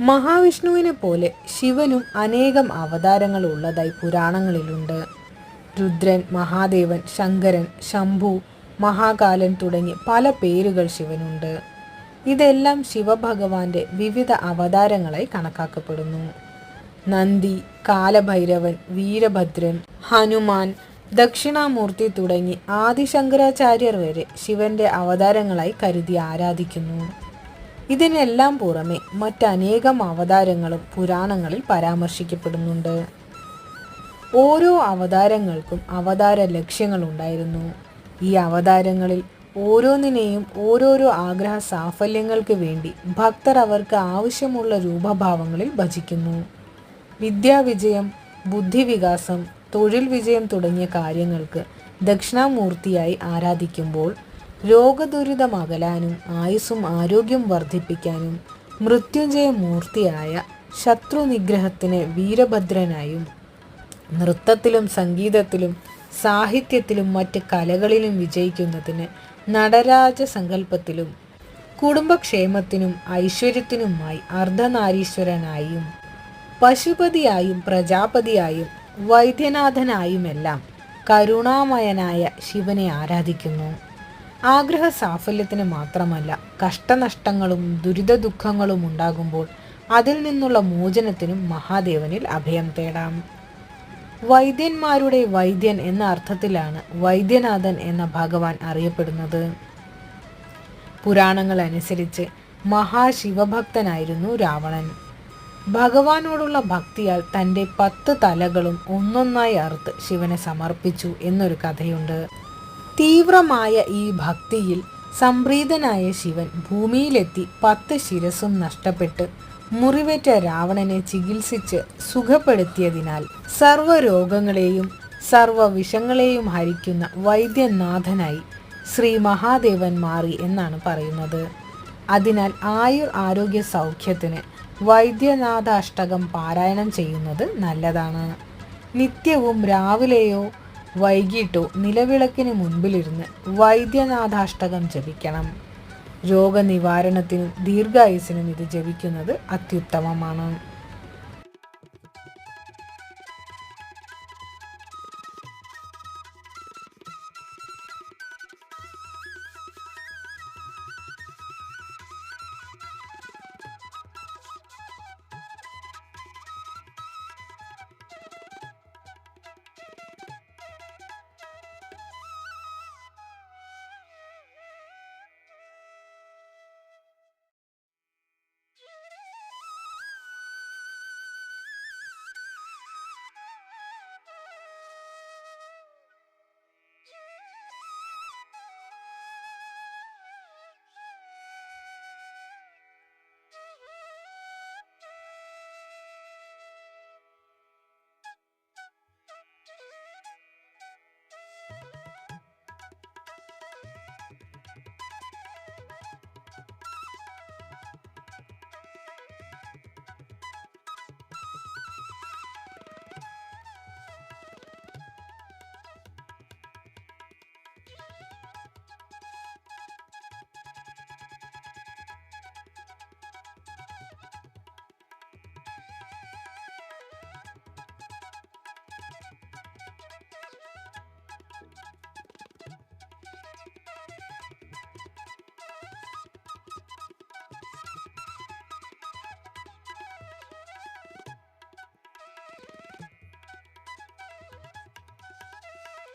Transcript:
മഹാവിഷ്ണുവിനെ പോലെ ശിവനും അനേകം അവതാരങ്ങൾ ഉള്ളതായി പുരാണങ്ങളിലുണ്ട്. രുദ്രൻ മഹാദേവൻ ശങ്കരൻ ശംഭു മഹാകാലൻ തുടങ്ങി പല പേരുകൾ ശിവനുണ്ട്. ഇതെല്ലാം ശിവഭഗവാന്റെ വിവിധ അവതാരങ്ങളായി കണക്കാക്കപ്പെടുന്നു. നന്ദി കാലഭൈരവൻ വീരഭദ്രൻ ഹനുമാൻ ദക്ഷിണാമൂർത്തി തുടങ്ങി ആദിശങ്കരാചാര്യർ വരെ ശിവന്റെ അവതാരങ്ങളായി കരുതി ആരാധിക്കുന്നു. ഇതിനെല്ലാം പുറമെ മറ്റനേകം അവതാരങ്ങളും പുരാണങ്ങളിൽ പരാമർശിക്കപ്പെടുന്നുണ്ട്. ഓരോ അവതാരങ്ങൾക്കും അവതാര ലക്ഷ്യങ്ങൾ ഉണ്ടായിരുന്നു ഈ അവതാരങ്ങളിൽ ഓരോന്നിനെയും ഓരോരോ ആഗ്രഹ സാഫല്യങ്ങൾക്ക് വേണ്ടി ഭക്തർ അവർക്ക് ആവശ്യമുള്ള രൂപഭാവങ്ങളിൽ ഭജിക്കുന്നു. വിദ്യാവിജയം ബുദ്ധിവികാസം തൊഴിൽ വിജയം തുടങ്ങിയ കാര്യങ്ങൾക്ക് ദക്ഷിണാമൂർത്തിയായി ആരാധിക്കുമ്പോൾ രോഗദുരിതം അകലാനും ആയുസ്സും ആരോഗ്യം വർദ്ധിപ്പിക്കാനും മൃത്യുഞ്ജയ മൂർത്തിയായ ശത്രുനിഗ്രഹത്തിന് വീരഭദ്രനായും നൃത്തത്തിലും സംഗീതത്തിലും സാഹിത്യത്തിലും മറ്റ് കലകളിലും വിജയിക്കുന്നതിന് നടരാജ സങ്കല്പത്തിലും കുടുംബക്ഷേമത്തിനും ഐശ്വര്യത്തിനുമായി അർദ്ധനാരീശ്വരനായും പശുപതിയായും പ്രജാപതിയായും വൈദ്യനാഥനായുമെല്ലാം കരുണാമയനായ ശിവനെ ആരാധിക്കുന്നു. ആഗ്രഹ സാഫല്യത്തിന് മാത്രമല്ല കഷ്ടനഷ്ടങ്ങളും ദുരിത ദുഃഖങ്ങളും ഉണ്ടാകുമ്പോൾ അതിൽ നിന്നുള്ള മോചനത്തിനും മഹാദേവനിൽ അഭയം തേടാം. വൈദ്യന്മാരുടെ വൈദ്യൻ എന്ന അർത്ഥത്തിലാണ് വൈദ്യനാഥൻ എന്ന ഭഗവാൻ അറിയപ്പെടുന്നത്. പുരാണങ്ങൾ അനുസരിച്ച് മഹാശിവഭക്തനായിരുന്നു രാവണൻ. ഭഗവാനോടുള്ള ഭക്തിയാൽ തന്റെ പത്ത് തലകളും ഒന്നൊന്നായി അറുത്ത് ശിവനെ സമർപ്പിച്ചു എന്നൊരു കഥയുണ്ട്. തീവ്രമായ ഈ ഭക്തിയിൽ സംപ്രീതനായ ശിവൻ ഭൂമിയിലെത്തി പത്ത് ശിരസും നഷ്ടപ്പെട്ട് മുറിവേറ്റ രാവണനെ ചികിത്സിച്ച് സുഖപ്പെടുത്തിയതിനാൽ സർവരോഗങ്ങളെയും സർവവിഷങ്ങളെയും ഹരിക്കുന്ന വൈദ്യനാഥനായി ശ്രീ മഹാദേവൻ മാറി എന്നാണ് പറയുന്നത്. അതിനാൽ ആയുർ ആരോഗ്യ സൗഖ്യത്തിന് വൈദ്യനാഥാഷ്ടകം പാരായണം ചെയ്യുന്നത് നല്ലതാണ്. നിത്യവും രാവിലെയോ വൈകിട്ടോ നിലവിളക്കിന് മുൻപിലിരുന്ന് വൈദ്യനാഥാഷ്ടകം ജപിക്കണം. രോഗനിവാരണത്തിനും ദീർഘായുസിനും ഇത് ജപിക്കുന്നത് അത്യുത്തമമാണ്.